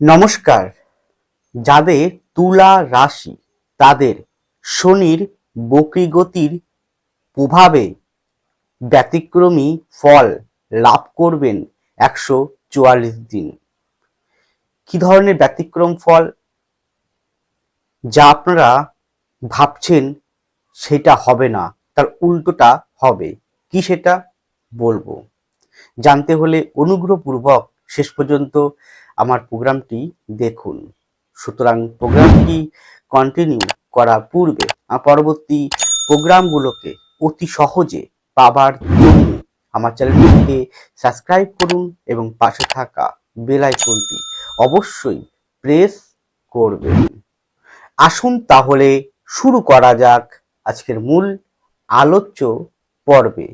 নমস্কার। যাদের তুলা রাশি, তাদের শনির বক্রী গতির প্রভাবে ব্যতিক্রমী ফল লাভ করবেন একশো চুয়াল্লিশ দিন। কি ধরনের ব্যতিক্রম ফল? যা আপনারা ভাবছেন সেটা হবে না, তার উল্টোটা হবে। কি সেটা? বলব। জানতে হলে অনুগ্রহপূর্বক শেষ পর্যন্ত আমার প্রোগ্রামটি দেখুন। সুতরাং প্রোগ্রামটি কন্টিনিউ করার পূর্বে পরবর্তী প্রোগ্রামগুলোকে অতি সহজে পাবার জন্য আমার চ্যানেলটিকে সাবস্ক্রাইব করুন এবং পাশে থাকা বেল আইকনটি অবশ্যই প্রেস করবেন। আসুন তাহলে শুরু করা যাক আজকের মূল আলোচ্য পর্বে।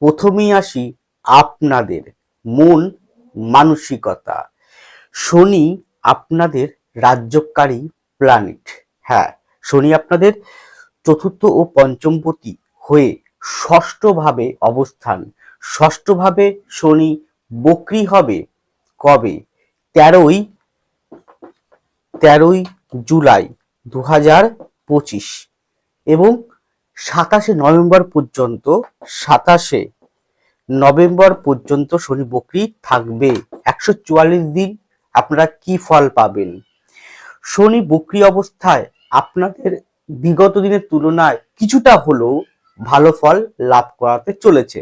প্রথমেই আসি আপনাদের মন মানসিকতা। শনি আপনাদের রাজ্যকারী প্ল্যানেট হ্যাঁ শনি আপনাদের চতুর্থ ও পঞ্চমপতি হয়ে ষষ্ঠভাবে অবস্থান। ষষ্ঠভাবে শনি বক্রি হবে কবে? তেরোই তেরোই জুলাই দু পঁচিশ এবং সাতাশে নভেম্বর পর্যন্ত সাতাশে নভেম্বর পর্যন্ত শনি বকরি থাকবে। একশো চুয়াল্লিশ দিন আপনারা কি ফল পাবেন? শনি বকরি অবস্থায় আপনাদের বিগত দিনের তুলনায় কিছুটা হলেও ভালো ফল লাভ করাতে চলেছে।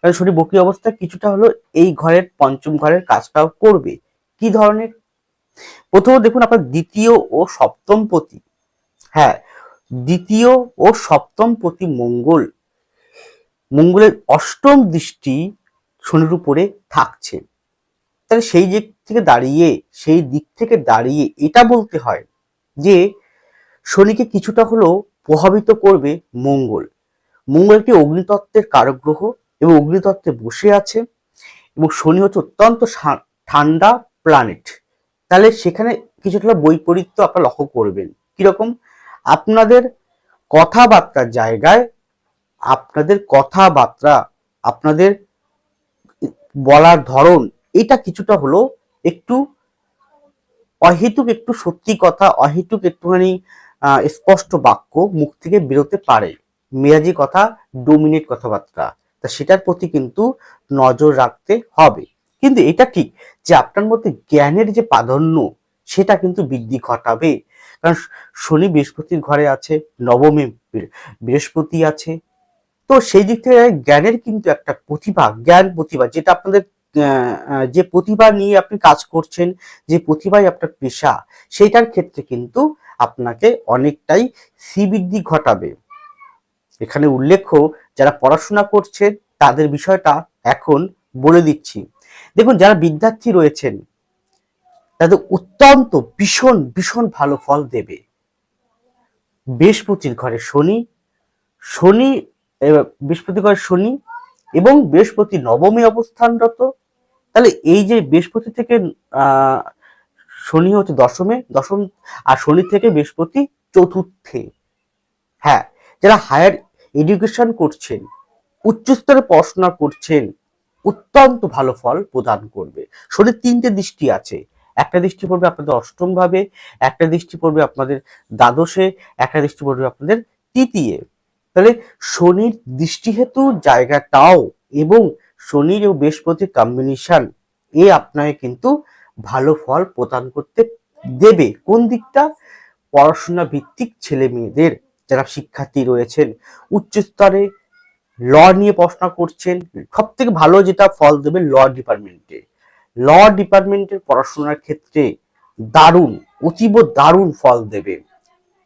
কারণ শনি বকরি অবস্থায় কিছুটা হলেও এই ঘরের পঞ্চম ঘরের কাজটাও করবে। কি ধরনের? প্রথমে দেখুন, আপনার দ্বিতীয় ও সপ্তম পতি। হ্যাঁ দ্বিতীয় ও সপ্তম পতি মঙ্গল। মঙ্গলের অষ্টম দৃষ্টি শনির উপরে থাকছে। তাহলে সেই দিক থেকে দাঁড়িয়ে, সেই দিক থেকে দাঁড়িয়ে এটা বলতে হয় যে, শনিকে কিছুটা হলেও প্রভাবিত করবে মঙ্গল। মঙ্গল একটি অগ্নিতত্ত্বের কারক গ্রহ এবং অগ্নিতত্ত্বে বসে আছে এবং শনি হচ্ছে অত্যন্ত ঠান্ডা প্ল্যানেট তাহলে সেখানে কিছুটা বৈপরীত্য আপনারা লক্ষ্য করবেন। কীরকম? আপনাদের কথাবার্তার জায়গায় আপনাদের কথাবার্তা, আপনাদের বলার ধরন, এটা কিছুটা হলো একটু অহেতুক, একটু সত্যি কথা, অহেতুক একটুখানি স্পষ্ট বাক্য মুখ থেকে বেরোতে পারে। মেয়াজি কথা ডোমিনেট কথাবার্তা। তা সেটার প্রতি কিন্তু নজর রাখতে হবে। কিন্তু এটা ঠিক যে আপনার মধ্যে জ্ঞানের যে প্রাধান্য, সেটা কিন্তু বৃদ্ধি ঘটাবে। কারণ শনি বৃহস্পতির ঘরে আছে, নবমে বৃহস্পতি আছে। তো সেই দিক থেকে জ্ঞানের কিন্তু একটা প্রতিভা, জ্ঞান প্রতিভা, যেটা আপনাদের যে প্রতিভা নিয়ে আপনি কাজ করছেন, যে প্রতিভাই আপনার পেশা, সেইটার ক্ষেত্রে কিন্তু আপনাকে অনেকটাই শ্রীবৃদ্ধি ঘটাবে। এখানে উল্লেখ্য, যারা পড়াশোনা করছেন, তাদের বিষয়টা এখন বলে দিচ্ছি। দেখুন, যারা বিদ্যার্থী রয়েছেন, তাদের অত্যন্ত ভীষণ ভীষণ ভালো ফল দেবে। বৃহস্পতির ঘরে শনি শনি বৃহস্পতি ঘরে শনি এবং বৃহস্পতি নবমী অবস্থানরত তাহলে এই যে বৃহস্পতি থেকে শনি হচ্ছে দশমে, দশম, আর শনি থেকে বৃহস্পতি চতুর্থে। হ্যাঁ যারা হায়ার এডুকেশন করছেন, উচ্চস্তরে পড়াশোনা করছেন, অত্যন্ত ভালো ফল প্রদান করবে। শনির তিনটে দৃষ্টি আছে। একটা দৃষ্টি পড়বে আপনাদের অষ্টম ভাবে একটা দৃষ্টি পড়বে আপনাদের দ্বাদশে, একটা দৃষ্টি পড়বে আপনাদের তৃতীয়। তাহলে শনির দৃষ্টিহেতু জায়গাটাও এবং শনির ও বৃহস্পতির কম্বিনেশন এ আপনাকে কিন্তু ভালো ফল প্রদান করতে দেবে। কোন দিকটা? পড়াশোনা ভিত্তিক ছেলে মেয়েদের যারা শিক্ষার্থী রয়েছেন, উচ্চ স্তরে ল নিয়ে পড়াশোনা করছেন সব থেকে ভালো যেটা ফল দেবে ল ডিপার্টমেন্টে ল ডিপার্টমেন্টের পড়াশোনার ক্ষেত্রে দারুণ, অতীব দারুণ ফল দেবে।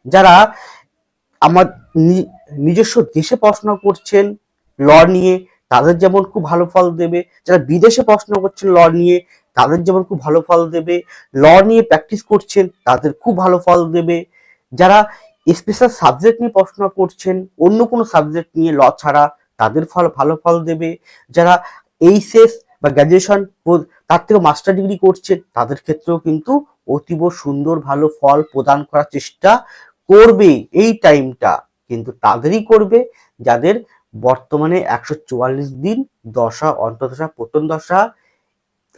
যারা আমার নিজস্ব দেশে পড়াশোনা করছেন, ল নিয়ে তাদের যেমন খুব ভালো ফল দেবে, যারা বিদেশে পড়াশোনা করছেন ল নিয়ে, তাদের যেমন খুব ভালো ফল দেবে, ল নিয়ে প্র্যাকটিস করছেন, তাদের খুব ভালো ফল দেবে। যারা স্পেশাল সাবজেক্ট নিয়ে পড়াশোনা করছেন, অন্য কোনো সাবজেক্ট নিয়ে ল ছাড়া, তাদের ফল, ভালো ফল দেবে। যারা এইচএস বা গ্র্যাজুয়েশন তার থেকে মাস্টার ডিগ্রি করছেন, তাদের ক্ষেত্রেও কিন্তু অতীব সুন্দর ভালো ফল প্রদান করার চেষ্টা করবে এই টাইমটা কিন্তু তাদেরই করবে, যাদের বর্তমানে একশো চুয়াল্লিশ দিন দশা অন্তদশা প্রথম দশা।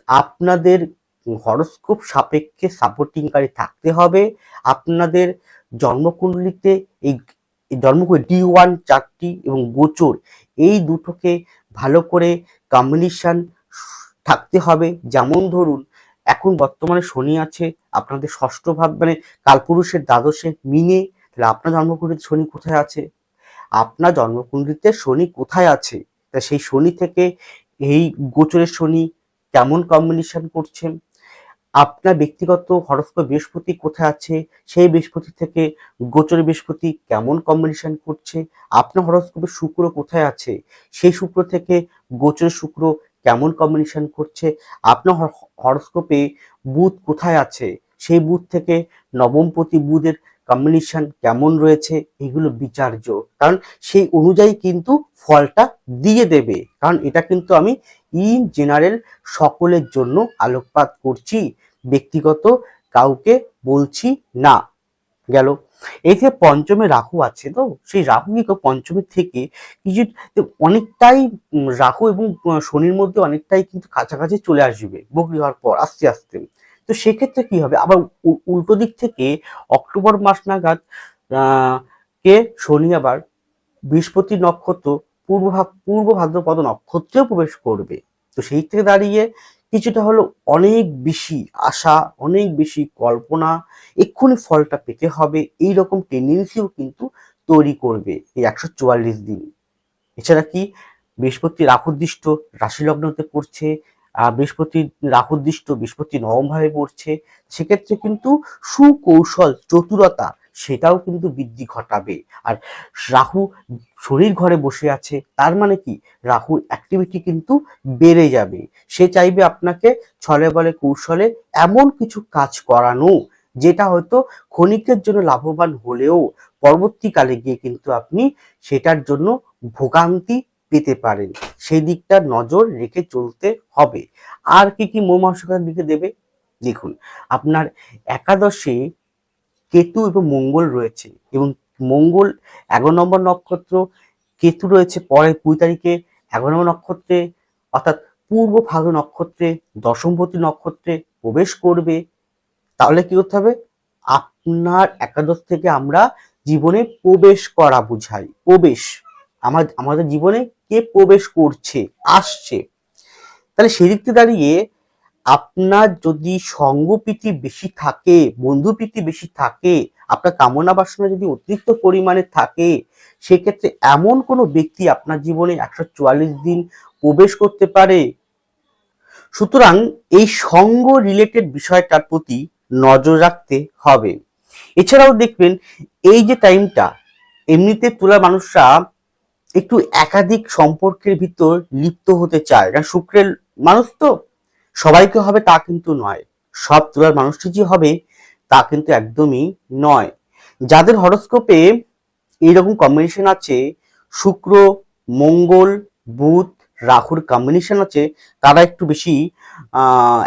আপনাদের হরস্কোপ সাপেক্ষে সাপোর্টিংকারী থাকতে হবে। আপনাদের জন্মকুণ্ডলিতে এই জন্মকুণ্ডলী ডি ওয়ান চারটি এবং গোচর, এই দুটোকে ভালো করে কম্বিনেশন থাকতে হবে। যেমন ধরুন, এখন বর্তমানে শনি আছে, আপনাদের ষষ্ঠ ভাব মানে কালপুরুষের দ্বাদশে মিনে, তাহলে আপনার জন্মকুণ্ডলিতে শনি কোথায় আছে? আপনার জন্মকুণ্ডলিতে শনি কোথায় আছে? তা সেই শনি থেকে এই গোচরের শনি কেমন কম্বিনেশন করছে আপনার ব্যক্তিগত হরস্কোপ বৃহস্পতি কোথায় আছে? সেই বৃহস্পতি থেকে গোচরের বৃহস্পতি কেমন কম্বিনেশন করছে? আপনার হরস্কোপে শুক্র কোথায় আছে? সেই শুক্র থেকে গোচরের শুক্র কেমন কম্বিনেশন করছে? আপনার হরস্কোপে বুধ কোথায় আছে? সেই বুধ থেকে নবমপতি বুধের কম্বিনেশন কেমন রয়েছে, এগুলো বিচার্য কারণ সেই অনুযায়ী কিন্তু ফলটা দিয়ে দেবে। কারণ এটা কিন্তু আমি ইন জেনারেল সকলের জন্য আলোকপাত করছি, ব্যক্তিগত কাউকে বলছি না। গেল। এই যে পঞ্চমে রাহু আছে তো, সেই রাহু কি পঞ্চমের থেকে কিছু অনেকটাই রাহু এবং শনির মধ্যে অনেকটাই কিন্তু কাছাকাছি চলে আসবে বকরি হওয়ার পর, আস্তে আস্তে। তো সেক্ষেত্রে কি হবে? আবার উল্টো দিক থেকে অক্টোবর মাস নাগাদ কে? শনি আবার বৃহস্পতি নক্ষত্র পূর্ব পূর্ব ভাদ্রপদ নক্ষত্রেও প্রবেশ করবে। তো সেই থেকে দাঁড়িয়ে কিছুটা হলো অনেক বেশি আশা, অনেক বেশি কল্পনা, এক্ষুনি ফলটা পেতে হবে। এই রকম টেন্ডেন্সিও কিন্তু তৈরি করবে এই একশো চুয়াল্লিশ দিন। এছাড়া কি? বৃহস্পতি রাহুদৃষ্ট রাশি লগ্নতে পড়ছে বৃহস্পতি রাহুদৃষ্ট বৃহস্পতি নবমভাবে পড়ছে, সেক্ষেত্রে কিন্তু সুকৌশল, চতুরতা, সেটাও কিন্তু বৃদ্ধি ঘটাবে। আর রাহু শরীর ঘরে বসে আছে, তার মানে কি? রাহুর অ্যাক্টিভিটি কিন্তু বেড়ে যাবে। সে চাইবে আপনাকে ছলে বলে কৌশলে এমন কিছু কাজ করানো, যেটা হয়তো ক্ষণিকের জন্য লাভবান হলেও পরবর্তীকালে গিয়ে কিন্তু আপনি সেটার জন্য ভোগান্তি পেতে পারেন। সেই দিকটা নজর রেখে চলতে হবে। আর কি কি মৌমাসিকার দিকে দেবে? দেখুন, আপনার একাদশে কেতু এবং মঙ্গল রয়েছে এবং মঙ্গল এগারো নম্বর নক্ষত্র, কেতু রয়েছে পরে কুড়ি তারিখে এগারো নম্বর নক্ষত্রে, অর্থাৎ পূর্ব ফাগ নক্ষত্রে দশমপতি নক্ষত্রে প্রবেশ করবে। তাহলে কি করতে হবে? আপনার একাদশ থেকে আমরা জীবনে প্রবেশ করা বুঝাই। প্রবেশ। আমার আমাদের জীবনে কে প্রবেশ করছে, আসছে। তাহলে সেদিকতে দাঁড়িয়ে আপনার যদি সঙ্গপ্রীতি বেশি থাকে, বন্ধুপ্রীতি বেশি থাকে, আপনার কামনা বাসনা যদি অতিরিক্ত পরিমাণে থাকে, সেক্ষেত্রে এমন কোনো ব্যক্তি আপনার জীবনে একশো চুয়াল্লিশ দিন প্রবেশ করতে পারে। সুতরাং এই সঙ্গ রিলেটেড বিষয়টার প্রতি নজর রাখতে হবে। এছাড়াও দেখবেন, এই যে টাইমটা এমনিতে তোলা মানুষরা একটু একাধিক সম্পর্কের ভিতর লিপ্ত হতে চায়। কারণ শুক্রের মানুষ তো, সবাইকে হবে তা কিন্তু নয়। সব তোলার মানুষটি যে হবে, তা কিন্তু একদমই নয়। যাদের হরস্কোপে এইরকম কম্বিনেশন আছে, শুক্র, মঙ্গল, বুধ, রাহুর কম্বিনেশন আছে, তারা একটু বেশি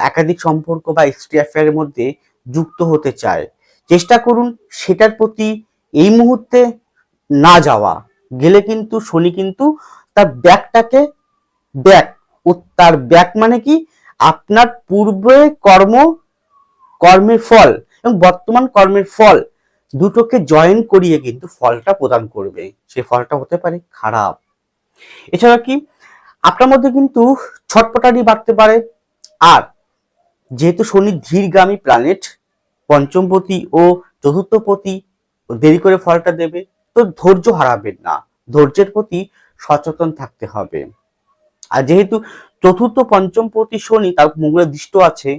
একাধিক সম্পর্ক বা এক্সট্রি অ্যাফেয়ারের মধ্যে যুক্ত হতে চায়। চেষ্টা করুন সেটার প্রতি এই মুহূর্তে না যাওয়া। গেলে কিন্তু শনি কিন্তু তার ব্যাকটাকে ব্যাক ও তার ব্যাক মানে কি? আপনার পূর্বে কর্ম, কর্মের ফল এবং বর্তমান কর্মের ফল দুটোকে জয়েন করিয়ে কিন্তু ফলটা প্রদান করবে। সে ফলটা হতে পারে খারাপ। এছাড়া কি? আপনার মধ্যে কিন্তু ছটপটানি বাড়তে পারে। আর যেহেতু শনি ধীরগামী প্ল্যানেট পঞ্চমপতি ও চতুর্থপতি দেরি করে ফলটা দেবে তো ধৈর্য হারাবেন না। ধৈর্যের প্রতি সচেতন থাকতে হবে। আর যেহেতু চতুর্থ, পঞ্চম প্রতি শনি তার মঙ্গলের দৃষ্ট আছে,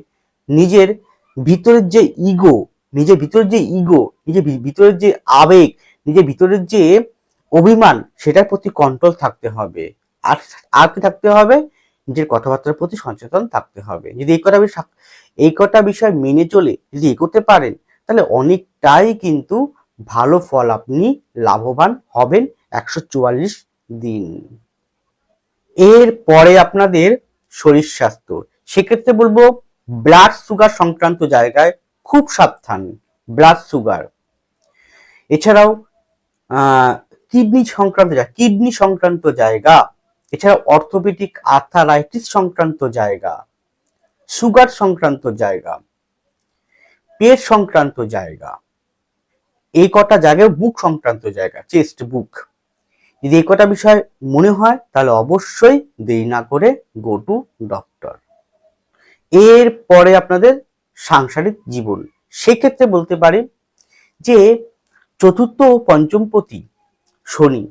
নিজের ভিতরের যে ইগো নিজের ভিতরের যে ইগো নিজের ভিতরের যে আবেগ, নিজের ভিতরের যে অভিমান, সেটার প্রতি কন্ট্রোল থাকতে হবে। আর আর কি থাকতে হবে? নিজের কথাবার্তার প্রতি সচেতন থাকতে হবে। যদি এই কটা বিষয়, এই কটা বিষয় মেনে চলে যদি এগোতে পারেন, তাহলে অনেকটাই কিন্তু ভালো ফল আপনি লাভবান হবেন একশো চুয়াল্লিশ দিন। এর পরে আপনাদের শরীর স্বাস্থ্য। সেক্ষেত্রে বলব ব্লাড সুগার সংক্রান্ত জায়গায় খুব সাবধান ব্লাড সুগার এছাড়াও কিডনি সংক্রান্ত কিডনি সংক্রান্ত জায়গা। এছাড়া অর্থোপেডিক আর্থারাইটিস সংক্রান্ত জায়গা। সুগার সংক্রান্ত জায়গা। পেট সংক্রান্ত জায়গা। এই কটা জায়গায় বুক সংক্রান্ত জায়গা, চেস্ট বুক। যদি এই কটা বিষয় মনে হয়, তাহলে অবশ্যই দেরি না করে গো টু ডক্টর এর পরে আপনাদের সাংসারিক জীবন। সেক্ষেত্রে বলতে পারি যে, চতুর্থ ও পঞ্চমপতি শনি,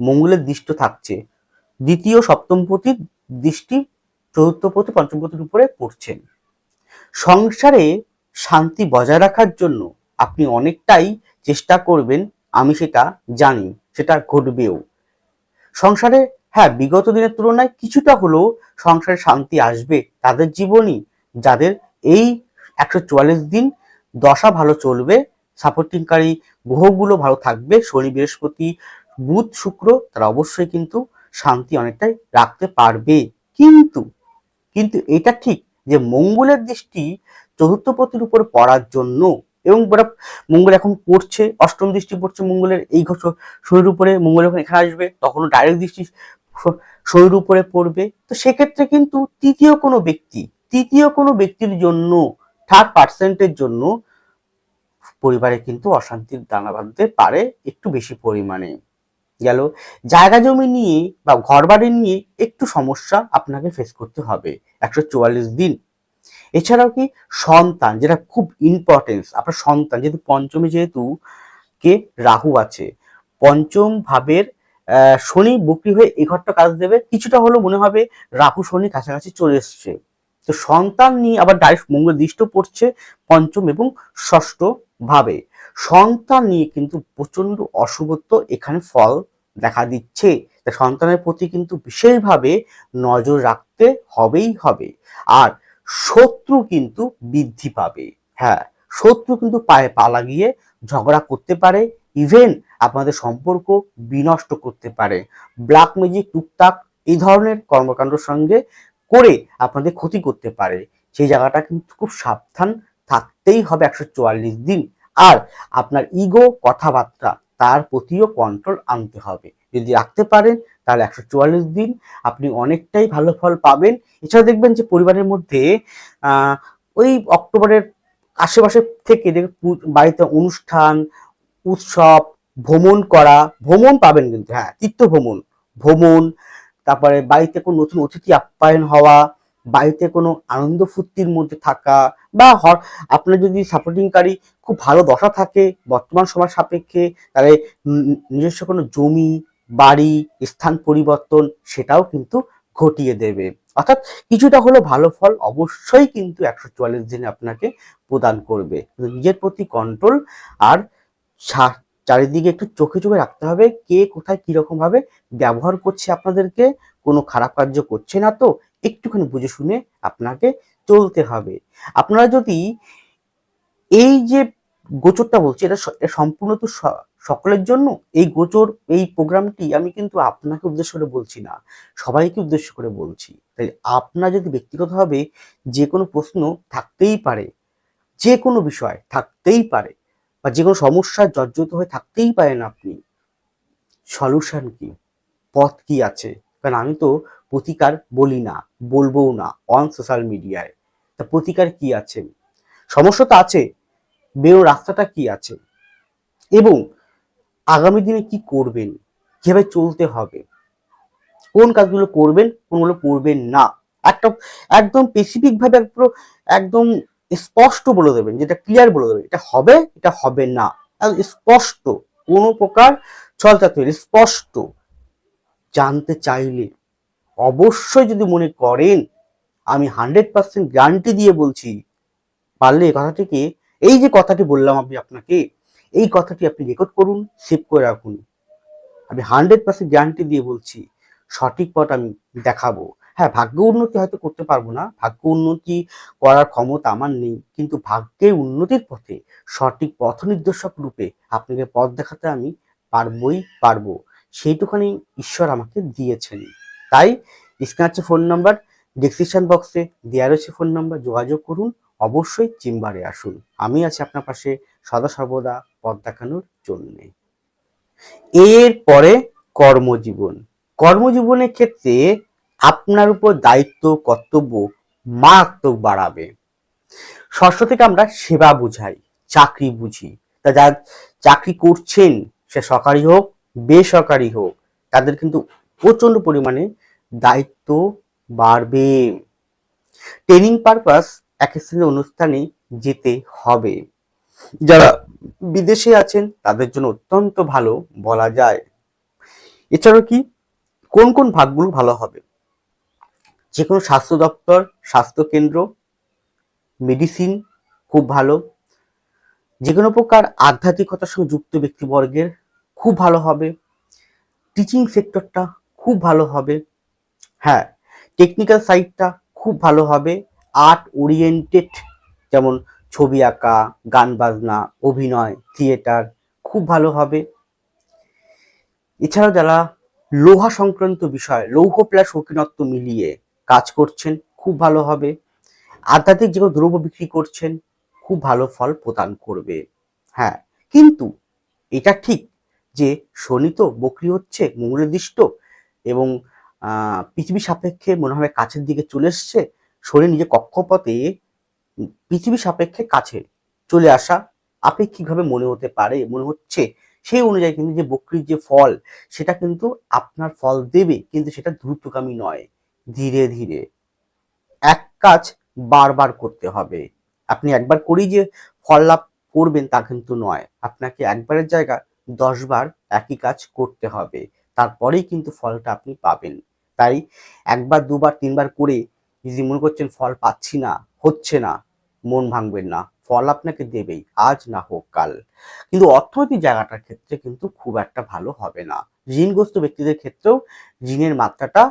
মঙ্গলের দৃষ্ট থাকছে। দ্বিতীয় সপ্তমপতির দৃষ্টি চতুর্থপতি পঞ্চমপতির উপরে পড়ছেন সংসারে শান্তি বজায় রাখার জন্য আপনি অনেকটাই চেষ্টা করবেন, আমি সেটা জানি, সেটা ঘটবেও। সংসারে হ্যাঁ বিগত দিনের তুলনায় কিছুটা হলেও সংসারে শান্তি আসবে তাদের জীবনই। যাদের এই একশো চুয়াল্লিশ দিন দশা ভালো চলবে সাপোর্টিংকারী গ্রহগুলো ভালো থাকবে, শনি, বৃহস্পতি, বুধ, শুক্র, তারা অবশ্যই কিন্তু শান্তি অনেকটাই রাখতে পারবে। কিন্তু কিন্তু এটা ঠিক যে মঙ্গলের দৃষ্টি চতুর্থপতির উপর পড়ার জন্য। এবং বরা- মঙ্গল এখন পড়ছে, অষ্টম দৃষ্টি পড়ছে মঙ্গলের, এই শরীর উপরে মঙ্গল যখন এখানে আসবে তখন ডাইরেক্ট দৃষ্টি শরীর উপরে পড়বে। তো সেক্ষেত্রে কিন্তু তৃতীয় কোনো ব্যক্তি, তৃতীয় কোনো ব্যক্তির জন্য থার্ড পার্সেন্টের জন্য পরিবারে কিন্তু অশান্তির দানা বাঁধতে পারে একটু বেশি পরিমাণে। গেল, জায়গা জমি নিয়ে বা ঘর বাড়ি নিয়ে একটু সমস্যা আপনাকে ফেস করতে হবে। একশো চুয়াল্লিশ দিন এছাড়াও কি সন্তান, যেটা খুব ইম্পর্টেন্স আপনার সন্তান, যেহেতু পঞ্চমে যেহেতু কে রাহু আছে, পঞ্চম ভাবের শনি বকরি হয়ে এই ঘরটা কাজ দেবে, কিছুটা হলেও মনে হবে রাহু শনি কাছাকাছি চলে এসছে। তো সন্তান নিয়ে আবার ডাইরেক্ট মঙ্গল দৃষ্ট পড়ছে পঞ্চম এবং ষষ্ঠ ভাবে। সন্তান নিয়ে কিন্তু প্রচণ্ড অশুভত্ব এখানে ফল দেখা দিচ্ছে। সন্তানের প্রতি কিন্তু বিশেষভাবে নজর রাখতে হবেই হবে। আর শত্রু কিন্তু বৃদ্ধি পাবে। হ্যাঁ শত্রু কিন্তু পায়ে পা লাগিয়ে ঝগড়া করতে পারে ইভেন আপনাদের সম্পর্ক বিনষ্ট করতে পারে। ব্ল্যাক ম্যাজিক টুকটাক এই ধরনের কর্মকাণ্ডের সঙ্গে করে আপনাদের ক্ষতি করতে পারে। সেই জায়গাটা কিন্তু খুব সাবধান থাকতেই হবে একশো চুয়াল্লিশ দিন। আর আপনার ইগো কথাবার্তা, তার প্রতিও কন্ট্রোল আনতে হবে। যদি রাখতে পারেন তাহলে একশো চুয়াল্লিশ দিন আপনি অনেকটাই ভালো ফল পাবেন। এছাড়া দেখবেন যে পরিবারের মধ্যে ওই অক্টোবরের আশেপাশে থেকে বাড়িতে অনুষ্ঠান, উৎসব, ভ্রমণ করা, ভ্রমণ পাবেন কিন্তু হ্যাঁ তীর্থ ভ্রমণ ভ্রমণ, তারপরে বাড়িতে কোনো নতুন অতিথি আপ্যায়ন হওয়া, বাড়িতে কোনো আনন্দ ফুর্তির মধ্যে থাকা বা আপনার যদি সাপোর্টিংকারী খুব ভালো দশা থাকে, বর্তমান সময় সাপেক্ষে, তাহলে নিজস্ব কোনো জমি বাড়ি, স্থান পরিবর্তন সেটাও কিন্তু ঘটিয়ে দেবে। অর্থাৎ কিছুটা হলো ভালো ফল অবশ্যই কিন্তু একশো চুয়াল্লিশ দিনে আপনাকে প্রদান করবে। নিজের প্রতি কন্ট্রোল আর চারিদিকে একটু চোখে চোখে রাখতে হবে, কে কোথায় কীরকম ভাবে ব্যবহার করছে আপনাদেরকে, কোনো খারাপ কার্য করছে না তো, একটুখানি বুঝে শুনে আপনাকে চলতে হবে। আপনারা যদি এই যে গোচরটা বলছি, এটা সম্পূর্ণ তো সকলের জন্য এই গোচর, এই প্রোগ্রামটি আমি কিন্তু আপনাকে উদ্দেশ্য করে বলছি না, সবাইকে উদ্দেশ্য করে বলছি। তাই আপনার যদি ব্যক্তিগতভাবে যে কোনো প্রশ্ন থাকতেই পারে যে কোনো বিষয় থাকতেই পারে বা যে কোনো সমস্যায় জর্জরিত হয়ে থাকতেই পারেন আপনি সলিউশন কি? পথ কি আছে? কারণ আমি তো প্রতিকার বলি না, বলবোও না অন সোশ্যাল মিডিয়ায় তা প্রতিকার কি আছে? সমস্যা তো আছে বেরো রাস্তাটা কি আছে? এবং আগামী দিনে কি করবেন? কীভাবে চলতে হবে? কোন কাজগুলো করবেন, কোনগুলো করবেন না? একটা একদম স্পেসিফিক ভাবে একদম স্পষ্ট বলে দেবেন, যেটা ক্লিয়ার বলে দেবেন। এটা হবে এটা হবে না। স্পষ্ট, কোনো প্রকার ছলচাতুরি স্পষ্ট। জানতে চাইলে অবশ্যই যদি মনে করেন, আমি হান্ড্রেড পার্সেন্ট গ্যারান্টি দিয়ে বলছি, পারলে কথাটিকে, এই যে কথাটি বললাম আমি আপনাকে এই কথাটি আপনি রেকর্ড করুন সেভ করে রাখুন। আমি হান্ড্রেড পার্সেন্ট গ্যারান্টি দিয়ে বলছি, সঠিক পথ আমি দেখাবো। হ্যাঁ ভাগ্য উন্নতি হয়তো করতে পারব না। ভাগ্য উন্নতি করার ক্ষমতা আমার নেই, কিন্তু ভাগ্যের উন্নতির পথে সঠিক পথ নির্দেশক রূপে আপনাকে পথ দেখাতে আমি পারবই পারব। সেইটুখানি ঈশ্বর আমাকে দিয়েছেন। তাই স্ক্রিনে আছে ফোন নাম্বার ডিসক্রিপশন বক্সে দেওয়া রয়েছে ফোন নাম্বার যোগাযোগ করুন, অবশ্যই চেম্বারে আসুন। আমি আছি আপনার পাশে সদা সর্বদা। পথ দেখানোর জন্যে। এরপরে কর্মজীবন। কর্মজীবনের ক্ষেত্রে আপনার উপর দায়িত্ব, কর্তব্য মারাত্মক বাড়াবে। ষষ্ঠ থেকে আমরা সেবা বুঝাই, চাকরি বুঝি। তা যারা চাকরি করছেন, সে সরকারি হোক, বেসরকারি হোক, তাদের কিন্তু প্রচণ্ড পরিমাণে দায়িত্ব বাড়বে। ট্রেনিং পারপাস এক স্থানীয় অনুষ্ঠানে যেতে হবে। যারা বিদেশে আছেন, তাদের জন্য অত্যন্ত ভালো বলা যায়। এছাড়াও কি, কোন কোন ভাগগুলো ভালো হবে? যে কোনো স্বাস্থ্য দপ্তর, স্বাস্থ্য কেন্দ্র, মেডিসিন খুব ভালো। যে কোনো প্রকার আধ্যাত্মিকতার সঙ্গে যুক্ত ব্যক্তিবর্গের খুব ভালো হবে। টিচিং সেক্টরটা খুব ভালো হবে। হ্যাঁ টেকনিক্যাল সাইডটা খুব ভালো হবে। আর্ট ওরিয়েন্টেড যেমন ছবি আঁকা, গান বাজনা, অভিনয়, থিয়েটার খুব ভালো হবে। এছাড়াও যারা লোহা সংক্রান্ত বিষয়, লৌহ প্লাস শৌখিনত্ব মিলিয়ে কাজ করছেন, খুব ভালো হবে। আধ্যাত্মিক যে দ্রব্য বিক্রি করছেন, খুব ভালো ফল প্রদান করবে। হ্যাঁ কিন্তু এটা ঠিক যে শনি তো বকরি হচ্ছে মঙ্গলদৃষ্ট এবং পৃথিবী সাপেক্ষে মনে হয় কাছের দিকে চলে এসছে। শনি নিজের কক্ষপথে পৃথিবী সাপেক্ষে কাছে চলে আসা আপেক্ষিকভাবে মনে হতে পারে, মনে হচ্ছে। সেই অনুযায়ী কিন্তু যে বকরির যে ফল, সেটা কিন্তু আপনার ফল দেবে, কিন্তু সেটা দ্রুতগামী নয়, ধীরে ধীরে। এক কাজ বারবার করতে হবে। আপনি একবার করেই যে ফল লাভ করবেন তা কিন্তু নয়। আপনাকে একবারের জায়গা দশবার একই কাজ করতে হবে। তারপরেই কিন্তু ফলটা আপনি পাবেন। তাই একবার, দুবার, তিনবার করে, যদি মনে করছেন ফল পাচ্ছি না, হচ্ছে না মন ভাঙবেন না, ফল আপনাকে দেবেই, আজ না হোক কাল। কিন্তু অর্থনৈতিক জায়গাটার ক্ষেত্রে কিন্তু খুব একটা ভালো হবে না। ঋণগ্রস্ত ব্যক্তিদের ক্ষেত্রেও ঋণের মাত্রাটা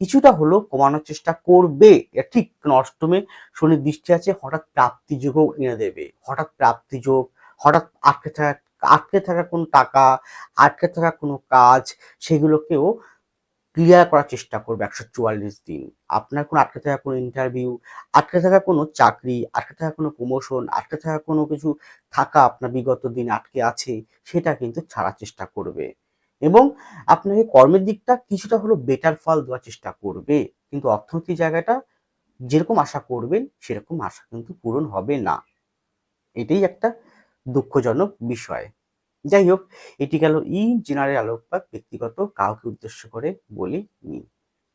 কিছুটা হলেও কমানোর চেষ্টা করবে। ঠিক অষ্টমে শনির দৃষ্টি আছে, হঠাৎ প্রাপ্তি যোগও এনে দেবে। হঠাৎ প্রাপ্তি যোগ হঠাৎ আটকে থাকা আটকে থাকা কোনো টাকা, আটকে থাকা কোনো কাজ, সেগুলোকেও ক্লিয়ার করার চেষ্টা করবে একশো চুয়াল্লিশ দিন। আপনার কোনো আটকে থাকা কোনো ইন্টারভিউ আটকে থাকা কোনো চাকরি, আটকে থাকা কোনো প্রমোশন আটকে থাকা কোনো কিছু থাকা আপনার বিগত দিন আটকে আছে, সেটা কিন্তু ছাড়ার চেষ্টা করবে। এবং আপনাকে কর্মের দিকটা কিছুটা হলো বেটার ফল দেওয়ার চেষ্টা করবে। কিন্তু অর্থনৈতিক জায়গাটা যেরকম আশা করবেন, সেরকম আশা কিন্তু পূরণ হবে না। এটাই একটা দুঃখজনক বিষয়। যাই হোক এটি গেল ইন জেনারেল আলোকপাত ব্যক্তিগত কাউকে উদ্দেশ্য করে বলি নি।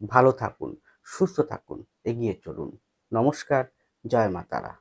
ভালো থাকুন, সুস্থ থাকুন, এগিয়ে চলুন। নমস্কার, জয় মাতারা।